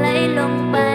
ไหลลงไป